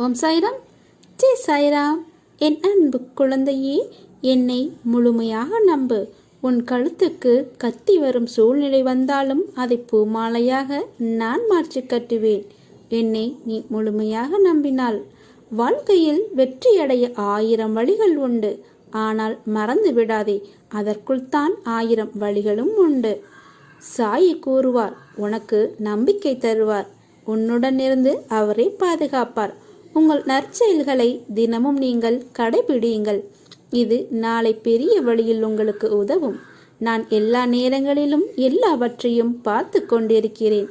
ஓம் சாய்ராம். ஜெய் சாய்ராம். என் அன்பு குழந்தையே என்னை முழுமையாக நம்பு. உன் கழுத்துக்கு கத்தி வரும் சூழ்நிலை வந்தாலும் அதை பூமாலையாக நான் மாற்றி கட்டுவேன். என்னை நீ முழுமையாக நம்பினாள் வாழ்க்கையில் வெற்றியடைய ஆயிரம் வழிகள் உண்டு. ஆனால் மறந்து விடாதே அதற்குள் தான் ஆயிரம் வழிகளும் உண்டு. சாயி கூறுவார் உனக்கு நம்பிக்கை தருவார். உன்னுடன் இருந்து அவரே பாதுகாப்பார். உங்கள் நற்செயல்களை தினமும் நீங்கள் கடைபிடியுங்கள். இது நாளை பெரிய வழியில் உங்களுக்கு உதவும். நான் எல்லா நேரங்களிலும் எல்லாவற்றையும் பார்த்து கொண்டிருக்கிறேன்.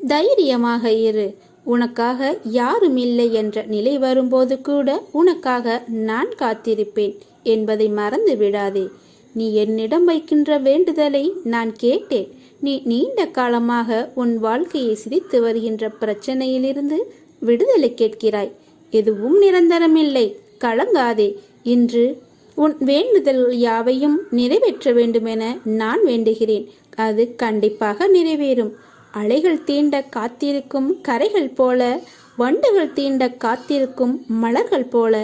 தைரியமாக இரு. உனக்காக யாரும் இல்லை என்ற நிலை வரும்போது கூட உனக்காக நான் காத்திருப்பேன் என்பதை மறந்து விடாதே. நீ என்னிடம் வைக்கின்ற வேண்டுதலை நான் கேட்டேன். நீ நீண்ட காலமாக உன் வாழ்க்கையை சிரித்து வருகின்ற பிரச்சனையிலிருந்து விடுதலை கேட்கிறாய். எதுவும் நிரந்தரமில்லை. கலங்காதே. இன்று உன் வேண்டுதல் யாவையும் நிறைவேற்ற வேண்டுமென நான் வேண்டுகிறேன். அது கண்டிப்பாக நிறைவேறும். அலைகள் தீண்ட காத்திருக்கும் கரைகள் போல வண்டுகள் தீண்ட காத்திருக்கும் மலர்கள் போல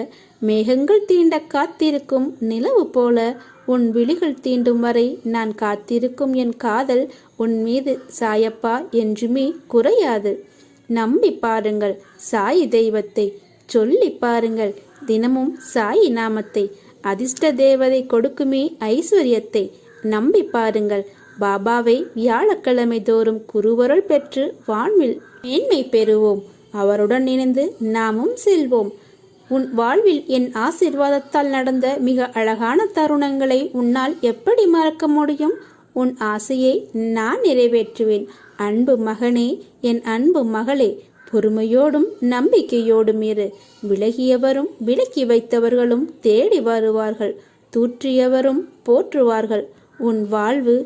மேகங்கள் தீண்ட காத்திருக்கும் நிலவு போல உன் விழிகள் தீண்டும் வரை நான் காத்திருக்கும் என் காதல் உன் மீது சாயப்பா என்றுமே குறையாது. நம்பி பாருங்கள் சாய் தெய்வத்தை. சொல்லி பாருங்கள் தினமும் சாய் நாமத்தை. அதிர்ஷ்ட தேவதை கொடுக்குமே ஐஸ்வர்யத்தை. நம்பி பாருங்கள் பாபாவை வியாழக்கிழமை தோறும் குருவருள் பெற்று வான்வில் மேன்மை பெறுவோம். அவருடன் இணைந்து நாமும் செல்வோம். உன் வாழ்வில் என் ஆசிர்வாதத்தால் நடந்த மிக அழகான தருணங்களை உன்னால் எப்படி மறக்க முடியும்? உன் ஆசையை நான் நிறைவேற்றுவேன். அன்பு மகனே என் அன்பு மகளே பொறுமையோடும் நம்பிக்கையோடும் இரு. விலகியவரும் விலக்கி வைத்தவர்களும் தேடி வருவார்கள். தூற்றியவரும் போற்றுவார்கள். உன் வாழ்வு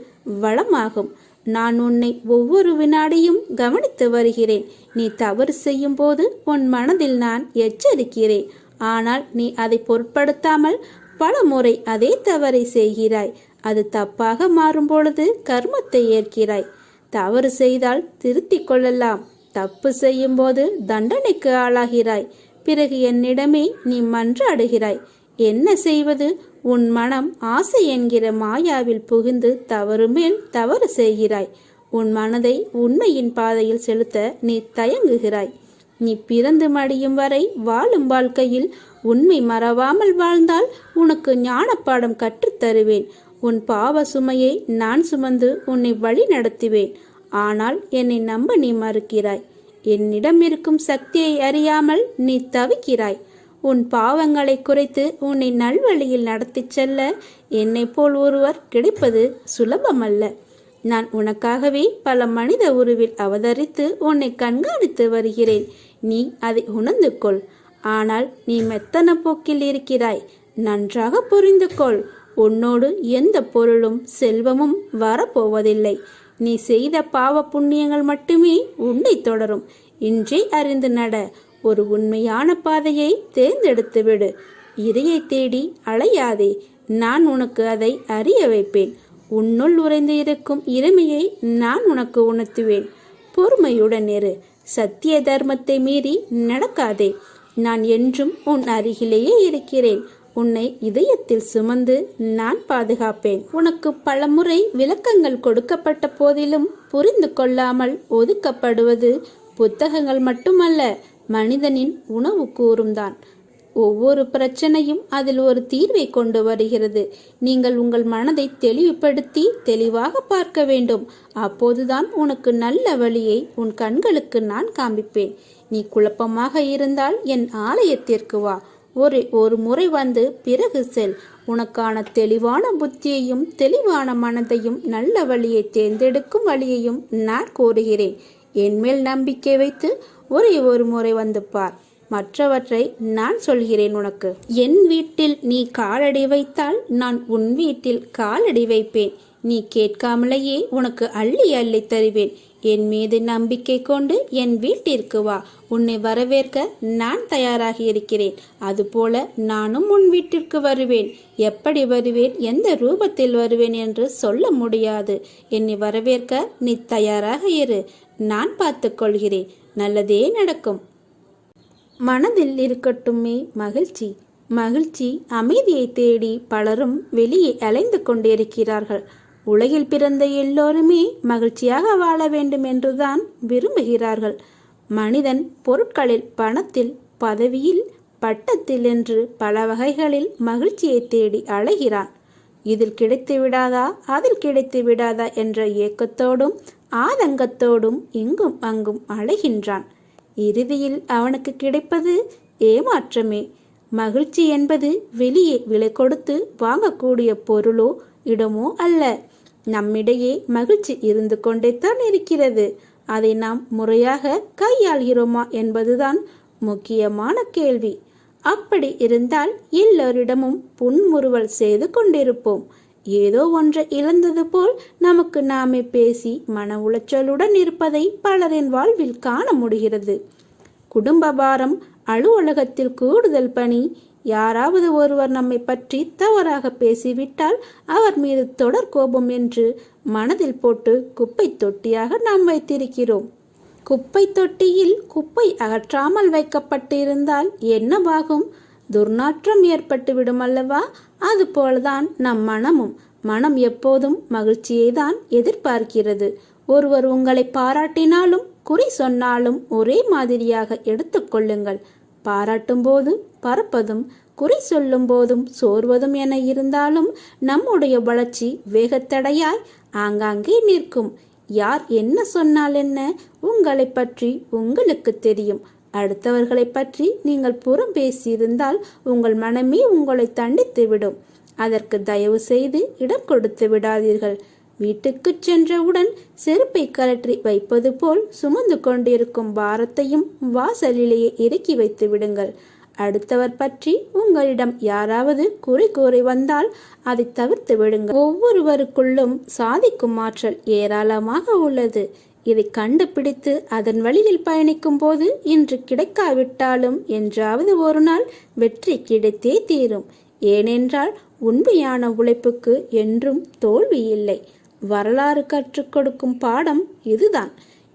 வளமாகும். நான் உன்னை ஒவ்வொரு வினாடியும் கவனித்து வருகிறேன். நீ தவறு செய்யும் போது உன் மனதில் நான் எச்சரிக்கிறேன். ஆனால் நீ அதை பொருட்படுத்தாமல் பல முறை அதே தவறை செய்கிறாய். அது தப்பாக மாறும் பொழுது கர்மத்தை ஏற்கிறாய். தவறு செய்தால் திருத்திக் கொள்ளலாம். தப்பு செய்யும்போது தண்டனைக்கு ஆளாகிறாய். பிறகு என்னிடமே நீ மன்றாடுகிறாய். என்ன செய்வது? உன் மனம் ஆசை என்கிற மாயாவில் புகுந்து தவறு மேல் தவறு செய்கிறாய். உன் மனதை உண்மையின் பாதையில் செலுத்த நீ தயங்குகிறாய். நீ பிறந்து மடியும் வரை வாழும் வாழ்க்கையில் உண்மை மறவாமல் வாழ்ந்தால் உனக்கு ஞானப்பாடம் கற்றுத்தருவேன். உன் பாவ சுமையை நான் சுமந்து உன்னை வழி நடத்துவேன். ஆனால் என்னை நம்ப நீ மறுக்கிறாய். என்னிடம் இருக்கும் சக்தியை அறியாமல் நீ தவிக்கிறாய். உன் பாவங்களை குறைத்து உன்னை நல்வழியில் நடத்திச் செல்ல என்னை போல் ஒருவர் கிடைப்பது சுலபமல்ல. நான் உனக்காகவே பல மனித உருவில் அவதரித்து உன்னை கண்காணித்து வருகிறேன். நீ அதை உணர்ந்து கொள். ஆனால் நீ மெத்தன போக்கில் இருக்கிறாய். நன்றாக புரிந்து கொள். உன்னோடு எந்த பொருளும் செல்வமும் வரப்போவதில்லை. நீ செய்த பாவ புண்ணியங்கள் மட்டுமே உன்னை தொடரும். இன்றே அறிந்து நட. ஒரு உண்மையான பாதையை தேர்ந்தெடுத்து விடு. இதையை தேடி அலையாதே. நான் உனக்கு அதை அறிய வைப்பேன். உன்னுள் உறைந்து இருக்கும் இறைமையை நான் உனக்கு உணர்த்துவேன். பொறுமையுடன் இரு. சத்திய தர்மத்தை மீறி நடக்காதே. நான் என்றும் உன் அருகிலேயே இருக்கிறேன். உன்னை இதயத்தில் சுமந்து நான் பாதுகாப்பேன். உனக்கு பலமுறை விளக்கங்கள் கொடுக்கப்பட்ட போதிலும் புரிந்து கொள்ளாமல் ஒதுக்கப்படுவது புத்தகங்கள் மட்டுமல்ல மனிதனின் உணவு கூறும்தான். ஒவ்வொரு பிரச்சனையும் அதில் ஒரு தீர்வை கொண்டு வருகிறது. நீங்கள் உங்கள் மனதை தெளிவுபடுத்தி தெளிவாக பார்க்க வேண்டும். அப்போதுதான் உனக்கு நல்ல வழியை உன் கண்களுக்கு நான் காண்பிப்பேன். நீ குழப்பமாக இருந்தால் என் ஆலயத்திற்கு வா. ஒரு ஒரு முறை வந்து பிறகு செல். உனக்கான தெளிவான புத்தியையும் தெளிவான மனதையும் நல்ல வழியை தேர்ந்தெடுக்கும் வழியையும் நான் கூறுகிறேன் என்மேல் நம்பிக்கை வைத்து ஒரே ஒரு முறை வந்து பார். மற்றவற்றை நான் சொல்கிறேன் உனக்கு. என் வீட்டில் நீ காலடி வைத்தால் நான் உன் வீட்டில் காலடி வைப்பேன். நீ கேட்காமலேயே உனக்கு அள்ளி அள்ளி தருவேன். என் மீது நம்பிக்கை கொண்டு என் வீட்டிற்கு வா. உன்னை வரவேற்க நான் தயாராக இருக்கிறேன். அதுபோல நானும் உன் வீட்டிற்கு வருவேன். எப்படி வருவேன்? எந்த ரூபத்தில் வருவேன் என்று சொல்ல முடியாது. என்னை வரவேற்க நீ தயாராக இரு. நான் பார்த்துக்கொள்கிறேன் நல்லதே நடக்கும். மனதில் இருக்கட்டுமே மகிழ்ச்சி. மகிழ்ச்சி அமைதியை தேடி பலரும் வெளியே அலைந்து கொண்டிருக்கிறார்கள். உலகில் பிறந்த எல்லோருமே மகிழ்ச்சியாக வாழ வேண்டும் என்றுதான் விரும்புகிறார்கள். மனிதன் பொருட்களில் பணத்தில் பதவியில் பட்டத்தில் என்று பல வகைகளில் மகிழ்ச்சியை தேடி அலைகிறான். இதில் கிடைத்து விடாதா அதில் கிடைத்து விடாதா என்ற ஏக்கத்தோடும் ஆதங்கத்தோடும் இங்கும் அங்கும் அலைகின்றான். இறுதியில் அவனுக்கு கிடைப்பது ஏமாற்றமே. மகிழ்ச்சி என்பது வெளியே விலை கொடுத்து வாங்கக்கூடிய பொருளோ இடமோ அல்ல. நம்மிடையே மகிழ்ச்சி இருந்து கொண்டே தான் இருக்கிறது. அதை நாம் முறையாக கையாள்கிறோமா என்பதுதான் முக்கியமான கேள்வி. அப்படி இருந்தால் எல்லோரிடமும் புன்முறுவல் செய்து கொண்டிருப்போம். ஏதோ ஒன்றை இழந்தது போல் நமக்கு நாமே பேசி மன உளைச்சலுடன் இருப்பதை பலரின் வாழ்வில் காண முடிகிறது. குடும்ப பாரம் அலுவலகத்தில் கூடுதல் பணி யாராவது ஒருவர் நம்மை பற்றி தவறாக பேசிவிட்டால் அவர் மீது தொடர் கோபம் என்று மனதில் போட்டு குப்பை தொட்டியாக நாம் வைத்திருக்கிறோம். குப்பை தொட்டியில் குப்பை அகற்றாமல் வைக்கப்பட்டிருந்தால் என்னவாகும்? துர்நாற்றம் ஏற்பட்டுவிடும் அல்லவா? அதுபோல்தான் நம் மனமும் மனம் எப்போதும் மகிழ்ச்சியை தான் எதிர்பார்க்கிறது. ஒருவர் உங்களை பாராட்டினாலும் குறி சொன்னாலும் ஒரே மாதிரியாக எடுத்துக்கொள்ளுங்கள் பாராட்டும் போது பறப்பதும் குறி சொல்லும் போதும் சோர்வதும் என இருந்தாலும் நம்முடைய வளர்ச்சி வேகத்தடையாய் ஆங்காங்கே நிற்கும். யார் என்ன சொன்னால் என்ன? உங்களை பற்றி உங்களுக்கு தெரியும். அடுத்தவர்களை பற்றி நீங்கள் புறம் பேசியிருந்தால் உங்கள் மனமே உங்களை தண்டித்து விடும். அதற்கு தயவு செய்து இடம் கொடுத்து விடாதீர்கள். வீட்டுக்கு சென்றவுடன் செருப்பை கலற்றி வைப்பது போல் சுமந்து கொண்டிருக்கும் பாரத்தையும் வாசலிலேயே இறக்கி வைத்து விடுங்கள். அடுத்தவர் பற்றி உங்களிடம் யாராவது குறை கூறி வந்தால் அதை தவிர்த்து விடுங்கள். ஒவ்வொருவருக்குள்ளும் சாதிக்கும் ஆற்றல் ஏராளமாக உள்ளது. இதை கண்டுபிடித்து அதன் வழியில் பயணிக்கும் போது இன்று கிடைக்காவிட்டாலும் என்றாவது ஒரு நாள் வெற்றி கிடைத்தே தீரும். ஏனென்றால் உண்மையான உழைப்புக்கு என்றும் தோல்வி இல்லை. வரலாறு கற்றுக் கொடுக்கும் பாடம் இதுதான்.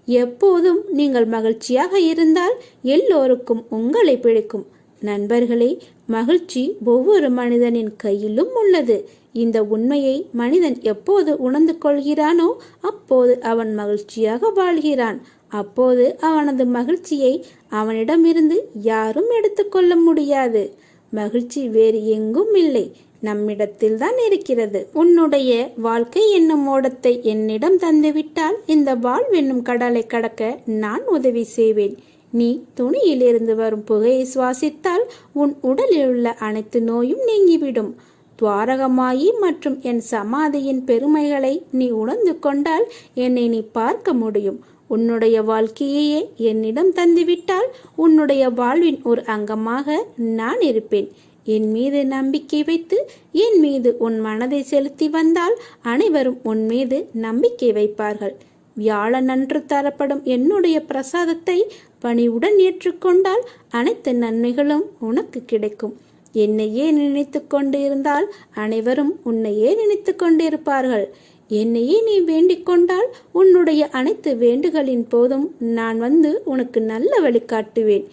எப்போதும் நீங்கள் மகிழ்ச்சியாக இருந்தால் எல்லோருக்கும் உங்களை பிடிக்கும். நண்பர்களே மகிழ்ச்சி ஒவ்வொரு மனிதனின் கையிலும் உள்ளது. இந்த உண்மையை மனிதன் எப்போது உணர்ந்து கொள்கிறானோ அப்போது அவன் மகிழ்ச்சியாக வாழ்கிறான். அப்போது அவனது மகிழ்ச்சியை அவனிடமிருந்து யாரும் எடுத்துக்கொள்ள முடியாது. மகிழ்ச்சி வேறு எங்கும் இல்லை. நம்மிடத்தில் தான் இருக்கிறது. உன்னுடைய வாழ்க்கை என்னும் ஓடத்தை என்னிடம் தந்துவிட்டால் இந்த வாழ்வென்னும் கடலை கடக்க நான் உதவி செய்வேன். நீ துணியிலிருந்து வரும் புகையை சுவாசித்தால் உன் உடலில் உள்ள அனைத்து நோயும் நீங்கிவிடும். துவாரகமாயி மற்றும் என் சமாதியின் பெருமைகளை நீ உணர்ந்து கொண்டால் என்னை நீ பார்க்க முடியும். உன்னுடைய வாழ்க்கையையே என்னிடம் தந்துவிட்டால் உன்னுடைய வாழ்வின் ஒரு அங்கமாக நான் இருப்பேன். என் மீது நம்பிக்கை வைத்து என் மீது உன் மனதை செலுத்தி வந்தால் அனைவரும் உன் மீது நம்பிக்கை வைப்பார்கள். வியாழனன்று தரப்படும் என்னுடைய பிரசாதத்தை பணிவுடன் ஏற்றுக்கொண்டால் அனைத்து நன்மைகளும் உனக்கு கிடைக்கும். என்னையே நினைத்து கொண்டு இருந்தால் அனைவரும் உன்னையே நினைத்து கொண்டிருப்பார்கள். என்னையே நீ வேண்டிக் கொண்டால் உன்னுடைய அனைத்து வேண்டுகளின் போதும் நான் வந்து உனக்கு நல்ல வழி காட்டுவேன்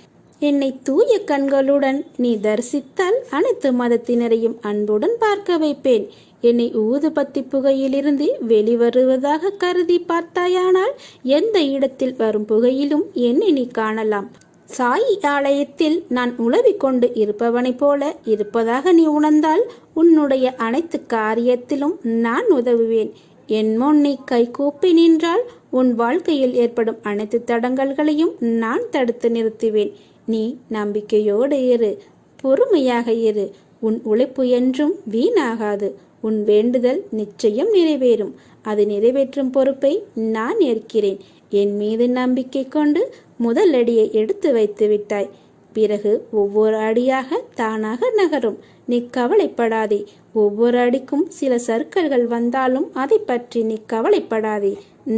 என்னை தூய கண்களுடன் நீ தரிசித்தால் அனைத்து மதத்தினரையும் அன்புடன் பார்க்க வைப்பேன். என்னை ஊதுபத்தி புகையிலிருந்து வெளிவருவதாக கருதி பார்த்தாயானால் எந்த இடத்தில் வரும் புகையிலும் என்னை நீ காணலாம். சாயி ஆலயத்தில் நான் உளவிக்கொண்டு இருப்பவனைப் போல இருப்பதாக நீ உணர்ந்தால் உன்னுடைய அனைத்து காரியத்திலும் நான் உதவுவேன். என் முன் நீ கைகூப்பி நின்றால் உன் வாழ்க்கையில் ஏற்படும் அனைத்து தடங்கல்களையும் நான் தடுத்து நிறுத்துவேன். நீ நம்பிக்கையோடு இரு பொறுமையாக இரு. உன் உழைப்பு என்றும் வீணாகாது. உன் வேண்டுதல் நிச்சயம் நிறைவேறும். அது நிறைவேற்றும் பொறுப்பை நான் ஏற்கிறேன். என் மீது நம்பிக்கை கொண்டு முதல் அடியை எடுத்து வைத்து விட்டாய். பிறகு ஒவ்வொரு அடியாக தானாக நகரும். நீ கவலைப்படாதே. ஒவ்வொரு அடிக்கும் சில சர்க்கல்கள் வந்தாலும் அதை பற்றி நீ கவலைப்படாதே.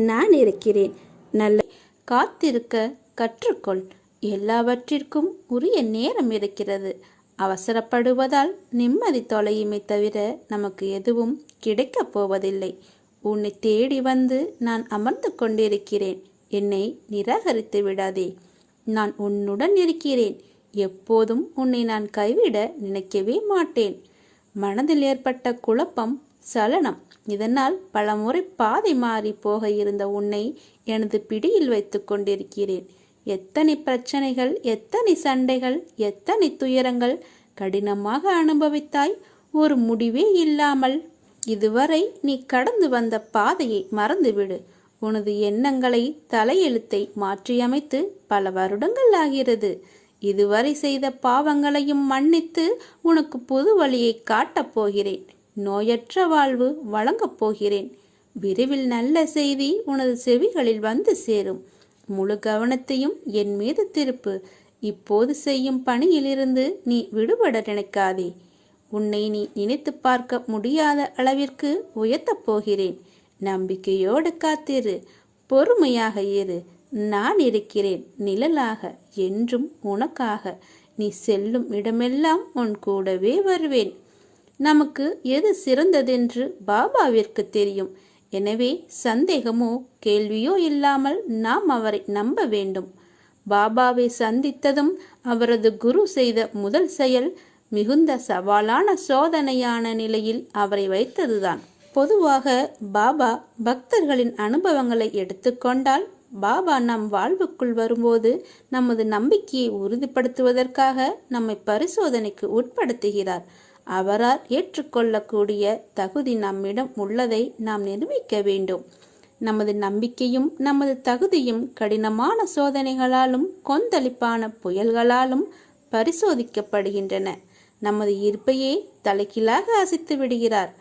நான் இருக்கிறேன். நல்ல காத்திருக்க கற்றுக்கொள். எல்லாவற்றிற்கும் உரிய நேரம் இருக்கிறது. அவசரப்படுவதால் நிம்மதி தொலையுமே தவிர நமக்கு எதுவும் கிடைக்கப் போவதில்லை. உன்னை தேடி வந்து நான் அமர்ந்து கொண்டிருக்கிறேன். என்னை நிராகரித்து விடாதே. நான் உன்னுடன் இருக்கிறேன். எப்போதும் உன்னை நான் கைவிட நினைக்கவே மாட்டேன். மனதில் ஏற்பட்ட குழப்பம் சலனம் இதனால் பலமுறை பாதை மாறி போக இருந்த உன்னை எனது பிடியில் வைத்து கொண்டிருக்கிறேன். எத்தனை பிரச்சனைகள் எத்தனை சண்டைகள் எத்தனை துயரங்கள் கடினமாக அனுபவித்தாய்? ஒரு முடிவே இல்லாமல் இதுவரை நீ கடந்து வந்த பாதையை மறந்துவிடு. உனது எண்ணங்களை தலையெழுத்தை மாற்றியமைத்து பல வருடங்கள் ஆகிறது. இதுவரை செய்த பாவங்களையும் மன்னித்து உனக்கு புது வழியை காட்டப் போகிறேன். நோயற்ற வாழ்வு வழங்கப் போகிறேன். விரைவில் நல்ல செய்தி உனது செவிகளில் வந்து சேரும். முழு கவனத்தையும் என் மீது திருப்பு. இப்போது செய்யும் பணியிலிருந்து நீ விடுபட நினைக்காதே. உன்னை நீ நினைத்து பார்க்க முடியாத அளவிற்கு உயர்த்தப் போகிறேன். நம்பிக்கையோடு காத்திரு. பொறுமையாக இரு. நான் இருக்கிறேன் நிழலாக என்றும் உனக்காக. நீ செல்லும் இடமெல்லாம் உன் கூடவே வருவேன். நமக்கு எது சிறந்ததென்று பாபாவிற்கு தெரியும். எனவே சந்தேகமோ கேள்வியோ இல்லாமல் நாம் அவரை நம்ப வேண்டும். பாபாவை சந்தித்ததும் அவரது குரு செய்த முதல் செயல் மிகுந்த சவாலான சோதனையான நிலையில் அவரை வைத்ததுதான். பொதுவாக பாபா பக்தர்களின் அனுபவங்களை எடுத்துக்கொண்டால் பாபா நம் வாழ்வுக்குள் வரும்போது நமது நம்பிக்கையை உறுதிப்படுத்துவதற்காக நம்மை பரிசோதனைக்கு உட்படுத்துகிறார். அவரால் ஏற்றுக்கொள்ளக்கூடிய தகுதி நம்மிடம் உள்ளதை நாம் நிரூபிக்க வேண்டும். நமது நம்பிக்கையும் நமது தகுதியும் கடினமான சோதனைகளாலும் கொந்தளிப்பான புயல்களாலும் பரிசோதிக்கப்படுகின்றன. நமது இருப்பையே தலைகீழாக அசைத்து விடுகிறார்.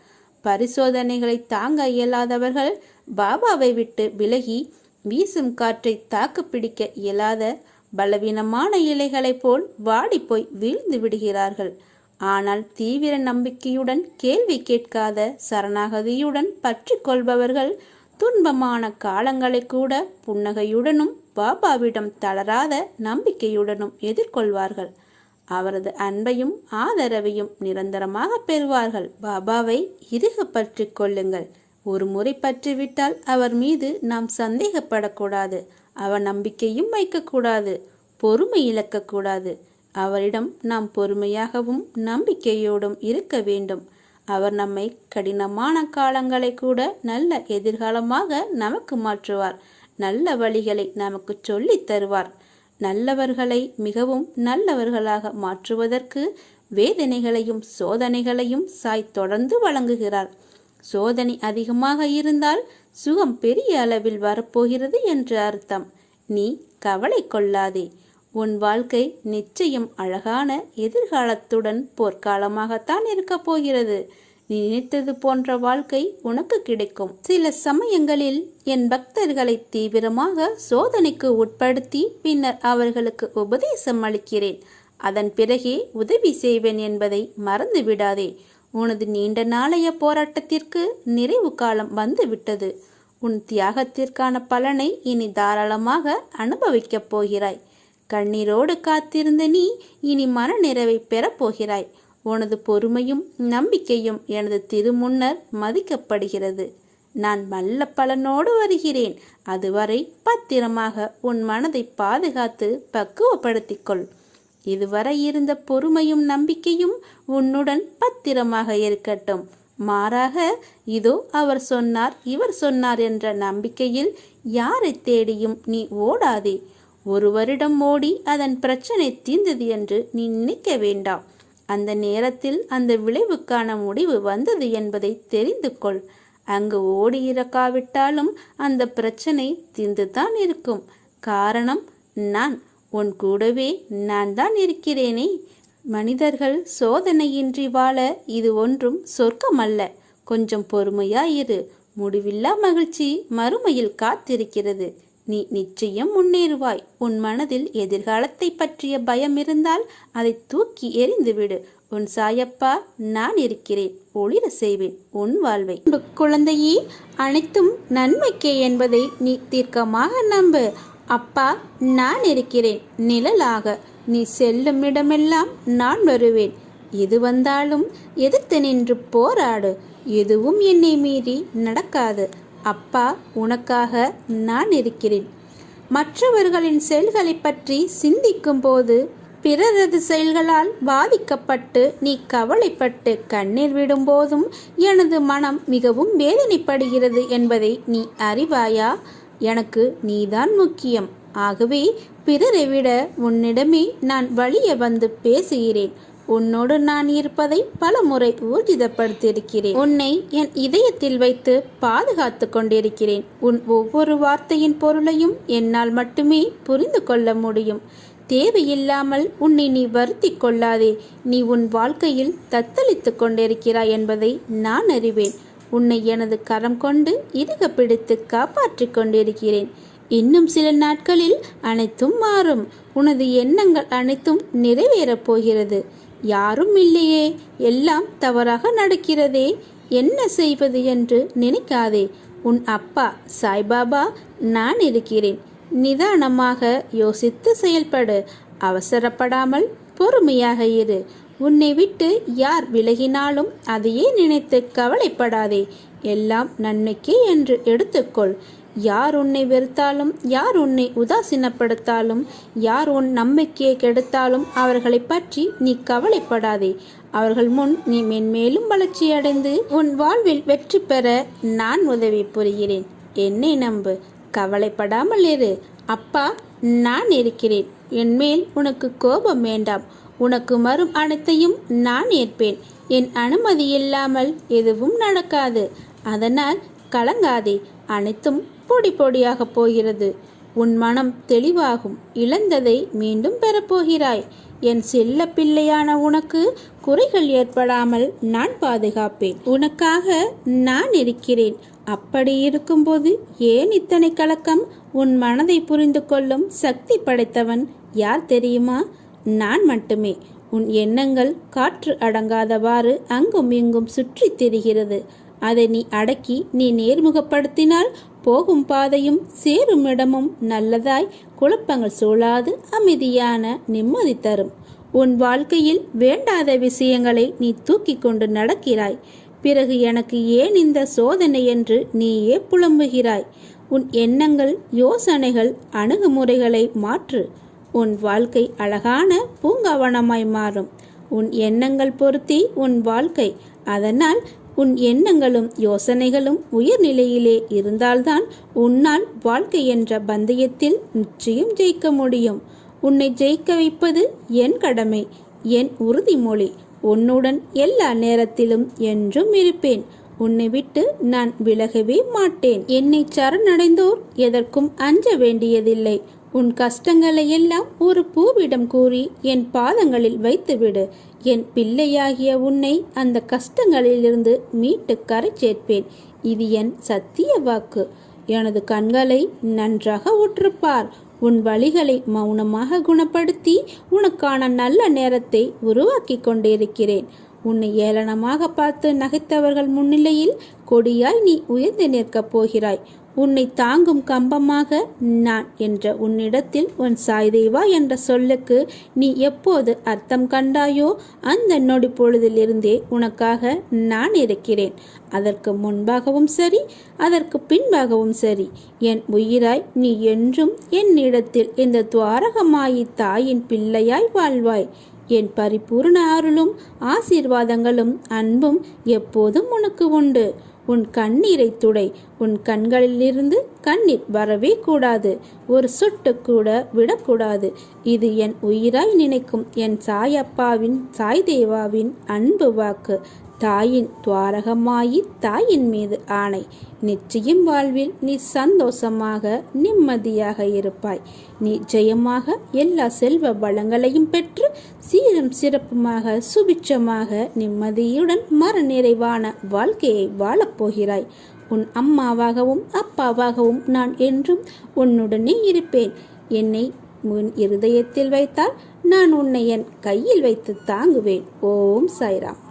பரிசோதனைகளை தாங்க இயலாதவர்கள் பாபாவை விட்டு விலகி வீசும் காற்றை தாக்கு பிடிக்க இயலாத பலவீனமான இலைகளைப் போல் வாடிப்போய் வீழ்ந்து விடுகிறார்கள். ஆனால் தீவிர நம்பிக்கையுடன் கேள்வி கேட்காத சரணாகதியுடன் பற்றி கொள்பவர்கள் துன்பமான காலங்களை கூட புன்னகையுடனும் பாபாவிடம் தளராத நம்பிக்கையுடனும் எதிர்கொள்வார்கள். அவரது அன்பையும் ஆதரவையும் நிரந்தரமாக பெறுவார்கள். பாபாவை இறுக பற்றி கொள்ளுங்கள். ஒரு முறை பற்றிவிட்டால் அவர் மீது நாம் சந்தேகப்படக்கூடாது. அவர் நம்பிக்கையும் வைக்கக்கூடாது. பொறுமை இழக்கக்கூடாது. அவரிடம் நாம் பொறுமையாகவும் நம்பிக்கையோடும் இருக்க வேண்டும். அவர் நம்மை கடினமான காலங்களை கூட நல்ல எதிர்காலமாக நமக்கு மாற்றுவார். நல்ல வழிகளை நமக்கு சொல்லித் தருவார். நல்லவர்களை மிகவும் நல்லவர்களாக மாற்றுவதற்கு வேதனைகளையும் சோதனைகளையும் சாய் தொடர்ந்து வழங்குகிறார். சோதனை அதிகமாக இருந்தால் சுகம் பெரிய அளவில் வரப்போகிறது என்று அர்த்தம். நீ கவலை கொள்ளாதே. உன் வாழ்க்கை நிச்சயம் அழகான எதிர்காலத்துடன் போர்க்காலமாகத்தான் இருக்கப் போகிறது. நீ நினைத்தது போன்ற வாழ்க்கை உனக்கு கிடைக்கும். சில சமயங்களில் என் பக்தர்களை தீவிரமாக சோதனைக்கு உட்படுத்தி பின்னர் அவர்களுக்கு உபதேசம் அளிக்கிறேன். அதன் பிறகே உதவி செய்வேன் என்பதை மறந்து விடாதே. உனது நீண்ட நாளைய போராட்டத்திற்கு நிறைவு காலம் வந்துவிட்டது. உன் தியாகத்திற்கான பலனை இனி தாராளமாக அனுபவிக்கப் போகிறாய். கண்ணீரோடு காத்திருந்த நீ இனி மன நிறைவை பெறப்போகிறாய் உனது பொறுமையும் நம்பிக்கையும் எனது திருமுன்னர் மதிக்கப்படுகிறது. நான் நல்ல பலனோடு வருகிறேன். அதுவரை பத்திரமாக உன் மனதை பாதுகாத்து பக்குவப்படுத்திக்கொள் இதுவரை இருந்த பொறுமையும் நம்பிக்கையும் உன்னுடன் பத்திரமாக இருக்கட்டும். மாறாக இதோ அவர் சொன்னார் இவர் சொன்னார் என்ற நம்பிக்கையில் யாரை தேடியும் நீ ஓடாதே. ஒரு வருடம் ஓடி அதன் பிரச்சனை தீர்ந்தது என்று நீ நினைக்க வேண்டாம். அந்த நேரத்தில் அந்த விளைவுக்கான முடிவு வந்தது என்பதை தெரிந்து கொள். அங்கு ஓடி இறக்காவிட்டாலும் அந்த பிரச்சனை தீர்ந்துதான் இருக்கும். காரணம் நான் உன் கூடவே நான் தான் இருக்கிறேனே. மனிதர்கள் சோதனையின்றி வாழ இது ஒன்றும் சொர்க்கமல்ல. கொஞ்சம் பொறுமையாயிரு முடிவில்லா மகிழ்ச்சி மறுமையில் காத்திருக்கிறது. நீ நிச்சயம் முன்னேறுவாய். உன் மனதில் எதிர்காலத்தை பற்றிய பயம் இருந்தால் அதை தூக்கி எறிந்துவிடு உன் சாயப்பா நான் இருக்கிறேன். ஒளிர செய்வேன் உன் வாழ்வை. குழந்தையே அனைத்தும் நன்மைக்கே என்பதை நீ தீர்க்கமாக நம்பு. அப்பா நான் இருக்கிறேன். நிழலாக. நீ செல்லும் இடமெல்லாம் நான் வருவேன். எது வந்தாலும் எதிர்த்து நின்று போராடு. எதுவும் என்னை மீறி நடக்காது. அப்பா உனக்காக நான் இருக்கிறேன். மற்றவர்களின் செயல்களை பற்றி சிந்திக்கும் போது பிறரது செயல்களால் பாதிக்கப்பட்டு நீ கவலைப்பட்டு கண்ணீர் விடும்போதும் எனது மனம் மிகவும் வேதனைப்படுகிறது என்பதை நீ அறிவாயா? எனக்கு நீதான் முக்கியம். ஆகவே பிறரை விட உன்னிடமே நான் வழிய வந்து பேசுகிறேன். உன்னோடு நான் இருப்பதை பல முறை ஊர்ஜிதப்படுத்தியிருக்கிறேன். உன்னை என் இதயத்தில் வைத்து பாதுகாத்து கொண்டிருக்கிறேன். உன் ஒவ்வொரு வார்த்தையின் பொருளையும் என்னால் மட்டுமே புரிந்து கொள்ள முடியும். தேவையில்லாமல் உன்னை நீ வருத்தி கொள்ளாதே. நீ உன் வாழ்க்கையில் தத்தளித்து கொண்டிருக்கிறாய் என்பதை நான் அறிவேன். உன்னை எனது கரம் கொண்டு இறுக பிடித்து காப்பாற்றிக் கொண்டிருக்கிறேன். இன்னும் சில நாட்களில் அனைத்தும் மாறும். உனது எண்ணங்கள் அனைத்தும் நிறைவேறப் போகிறது. யாரும் இல்லையே எல்லாம் தவறாக நடக்கிறதே. என்ன செய்வது என்று நினைக்காதே. உன் அப்பா சாய்பாபா நான் இருக்கிறேன். நிதானமாக யோசித்து செயல்படு. அவசரப்படாமல் பொறுமையாக இரு. உன்னை விட்டு யார் விலகினாலும் அதையே நினைத்து கவலைப்படாதே. எல்லாம் நன்மைக்கே என்று எடுத்துக்கொள். யார் உன்னை வெறுத்தாலும் யார் உன்னை உதாசீனப்படுத்தாலும் யார் உன் நம்பிக்கையை கெடுத்தாலும் அவர்களை பற்றி நீ கவலைப்படாதே. அவர்கள் முன் நீ மென்மேலும் வளர்ச்சியடைந்து உன் வாழ்வில் வெற்றி பெற நான் உதவி புரிகிறேன். என்னை நம்பு. கவலைப்படாமல் இரு. அப்பா நான் இருக்கிறேன். என்மேல் உனக்கு கோபம் வேண்டாம். உனக்கு மறும் அனைத்தையும் நான் ஏற்பேன். என் அனுமதி இல்லாமல் எதுவும் நடக்காது. அதனால் கலங்காதே. அனைத்தும் பொடி பொடியாக போகிறது. உன் மனம் தெளிவாகும். இழந்ததை மீண்டும் பெறப்போகிறாய். என் செல்ல பிள்ளையான உனக்கு குறைகள் ஏற்படாமல் நான் பாதுகாப்பேன். உனக்காக நான் இருக்கிறேன். அப்படி இருக்கும்போது ஏன் இத்தனை கலக்கம்? உன் மனதை புரிந்து கொள்ளும் சக்தி படைத்தவன் யார் தெரியுமா? நான் மட்டுமே. உன் எண்ணங்கள் காற்று அடங்காதவாறு அங்கும் இங்கும் சுற்றித் திரிகிறது. அதை நீ அடக்கி நீ நேர்முகப்படுத்தினால் போகும் பாதையும் சேரும் இடமும் நல்லதாய் குழப்பங்கள் சூழாது அமைதியான நிம்மதி தரும். உன் வாழ்க்கையில் வேண்டாத விஷயங்களை நீ தூக்கி கொண்டு நடக்கிறாய். பிறகு எனக்கு ஏன் இந்த சோதனை என்று நீயே புலம்புகிறாய். உன் எண்ணங்கள் யோசனைகள் அணுகுமுறைகளை மாற்று. உன் வாழ்க்கை அழகான பூங்காவனமாய் மாறும். உன் எண்ணங்கள் பொருத்தி உன் வாழ்க்கை. அதனால் உன் எண்ணங்களும் யோசனைகளும் உயர்நிலையிலே இருந்தால்தான் உன்னால் வாழ்க்கை என்ற பந்தயத்தில் நிச்சயம் ஜெயிக்க முடியும். உன்னை ஜெயிக்க வைப்பது என் கடமை என் உறுதிமொழி. உன்னுடன் எல்லா நேரத்திலும் என்றும் இருப்பேன். உன்னை விட்டு நான் விலகவே மாட்டேன். என்னை சரணடைந்தோர் எதற்கும் அஞ்ச வேண்டியதில்லை. உன் கஷ்டங்களை எல்லாம் ஒரு பூவிடம் கூறி என் பாதங்களில் வைத்துவிடு. என் பிள்ளையாகிய உன்னை அந்த கஷ்டங்களிலிருந்து மீட்டு கரை சேர்ப்பேன். இது என் சத்திய வாக்கு. எனது கண்களை நன்றாக உற்றுப்பார். உன் வழிகளை மௌனமாக குணப்படுத்தி உனக்கான நல்ல நேரத்தை உருவாக்கி கொண்டிருக்கிறேன். உன்னை ஏளனமாக பார்த்து நகைத்தவர்கள் முன்னிலையில் கொடியாய் நீ உயர்ந்து நிற்கப் போகிறாய். உன்னை தாங்கும் கம்பமாக நான் என்ற உன்னிடத்தில் உன் சாய்தேவா என்ற சொல்லுக்கு நீ எப்போது அர்த்தம் கண்டாயோ அந்த நொடி பொழுதிலிருந்தே உனக்காக நான் இருக்கிறேன். அதற்கு முன்பாகவும் சரி அதற்கு பின்பாகவும் சரி. என் உயிராய் நீ என்றும் என்னிடத்தில் இந்த துவாரகமாயி தாயின் பிள்ளையாய் வாழ்வாய். என் பரிபூர்ண அருளும் ஆசீர்வாதங்களும் அன்பும் எப்போதும் உனக்கு உண்டு. உன் கண்ணீரை துடை உன் கண்களிலிருந்து கண்ணீர் வரவே கூடாது. ஒரு சொட்டு கூட விடக்கூடாது. இது என் உயிராய் நினைக்கும் என் சாயப்பாவின் சாய் தேவாவின் அன்பு வாக்கு. தாயின் துவாரகமாயி தாயின் மீது ஆணை. நிச்சயம் வாழ்வில் நீ சந்தோஷமாக நிம்மதியாக இருப்பாய். நீ எல்லா செல்வ வளங்களையும் பெற்று சீரும் சிறப்புமாக சுபிட்சமாக நிம்மதியுடன் மர நிறைவான வாழ்க்கையை வாழப்போகிறாய் உன் அம்மாவாகவும் அப்பாவாகவும் நான் என்றும் உன்னுடனே இருப்பேன். என்னை உன் இருதயத்தில் வைத்தால் நான் உன்னை என் கையில் வைத்து தாங்குவேன். ஓம் சாய்ராம்.